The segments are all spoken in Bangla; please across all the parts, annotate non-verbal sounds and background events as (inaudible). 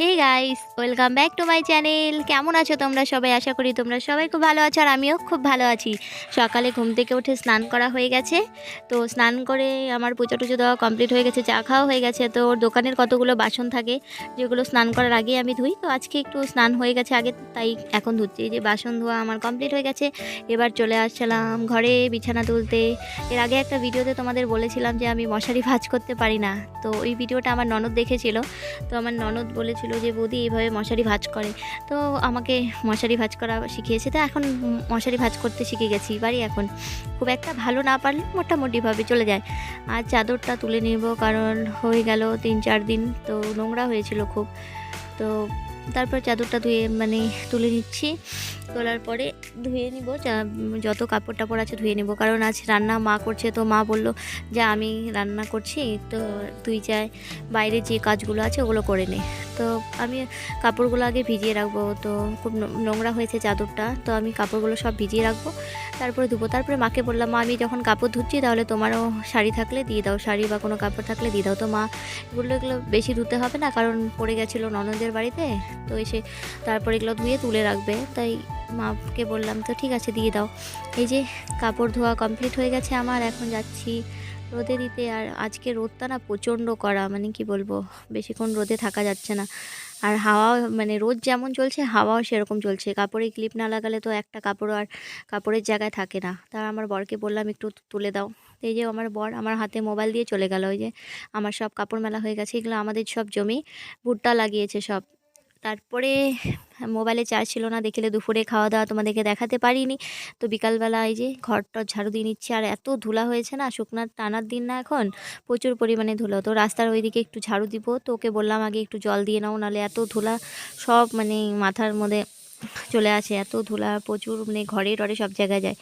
Hey guys, welcome back to my channel. কেমন আছো তোমরা সবাই? আশা করি তোমরা সবাই খুব ভালো আছো আর আমিও খুব ভালো আছি। সকালে ঘুম থেকে উঠে স্নান করা হয়ে গেছে। তো স্নান করে আমার পুজো টুজো দেওয়া কমপ্লিট হয়ে গেছে, চা খাওয়া হয়ে গেছে। তো ওর দোকানের কতগুলো বাসন থাকে, যেগুলো স্নান করার আগে আমি ধুই। তো আজকে একটু স্নান হয়ে গেছে আগে, তাই এখন ধুচ্ছি। যে বাসন ধোয়া আমার কমপ্লিট হয়ে গেছে। এবার চলে আসছিলাম ঘরে বিছানা তুলতে। এর আগে একটা ভিডিওতে তোমাদের বলেছিলাম যে আমি মশারি ভাজ করতে পারি না। তো ওই ভিডিওটা আমার ননদ দেখেছিল। তো আমার ননদ বলেছিল যে, বৌদি এইভাবে মশারি ভাজ করে। তো আমাকে মশারি ভাঁজ করা শিখিয়েছে। তো এখন মশারি ভাঁজ করতে শিখে গেছি, বাড়ি এখন। খুব একটা ভালো না পারলে মোটামুটিভাবে চলে যায়। আর চাদরটা তুলে নিব, কারণ হয়ে গেল তিন চার দিন, তো নোংরা হয়েছিল খুব। তো তারপর চাদরটা ধুয়ে মানে তুলে নিচ্ছি। তোলার পরে ধুয়ে নিব যত কাপড় টাপড় আছে ধুয়ে নিব। কারণ আজ রান্না মা করছে, তো মা বলল, যে আমি রান্না করছি, তো তুই চাই বাইরে যে কাজগুলো আছে, ওগুলো করে নে। তো আমি কাপড়গুলো আগে ভিজিয়ে রাখব। তো খুব নোংরা হয়েছে চাদরটা। তো আমি কাপড়গুলো সব ভিজিয়ে রাখব। তারপরে ধুবো। তারপরে মাকে বললাম, মা, আমি যখন কাপড় ধুচ্ছি তাহলে তোমারও শাড়ি থাকলে দিয়ে দাও। শাড়ি বা কোনো কাপড় থাকলে দিয়ে দাও। তো মা এগুলো এগুলো বেশি ধুতে হবে না কারণ পড়ে গেছিল ননদের বাড়িতে। তো এসে তারপর এগুলো ধুয়ে তুলে রাখবে। তাই মাকে বললাম, তো ঠিক আছে, দিয়ে দাও। এই যে কাপড় ধোয়া কমপ্লিট হয়ে গেছে আমার। এখন যাচ্ছি রোদে দিতে আর আজকে রোদটা না প্রচণ্ড করা মানে কি বলব, বেশিক্ষণ রোদে থাকা যাচ্ছে না। আর হাওয়া মানে রোদ যেমন চলছে, হাওয়াও সেরকম চলছে। কাপড়ে ক্লিপ না লাগালে তো একটা কাপড় আর কাপড়ের জায়গায় থাকে না। তার আমার বরকে বললাম, একটু তুলে দাও। তো এই যে আমার বর আমার হাতে মোবাইল দিয়ে চলে গেল। ওই যে আমার সব কাপড় মেলা হয়ে গেছে, এগুলো আমাদের সব জমি, ভুট্টা লাগিয়েছে সব। তারপরে মোবাইলে চার্জ ছিল না, দেখলে দুপুরে খাওয়া দাওয়া তোমাদেরকে দেখাতে পারিনি। তো বিকালবেলা এই যে ঘরটা ঝাড়ু দিয়ে নিচ্ছে, আর এত ধুলা হয়েছে না শুকনার টানার দিন না এখন, প্রচুর পরিমাণে ধুলো। তো রাস্তার ওইদিকে একটু ঝাড়ু দিব, তো ওকে বললাম আগে একটু জল দিয়ে নাও, নাহলে এত ধুলা সব মানে মাথার মধ্যে চলে আসে, এত ধুলা প্রচুর মানে ঘরে টরে সব জায়গায় যায়।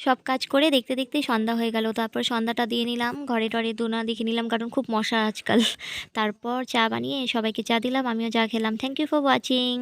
সব কাজ করে দেখতে দেখতে সন্ধ্যা হয়ে গেল। তারপর সন্ধ্যাটা দিয়ে নিলাম, ঘরে টরে দোনা দেখে নিলাম, কারণ খুব মশা আজকাল। (laughs) তারপর চা বানিয়ে সবাইকে চা দিলাম, আমিও চা খেলাম। Thank you for watching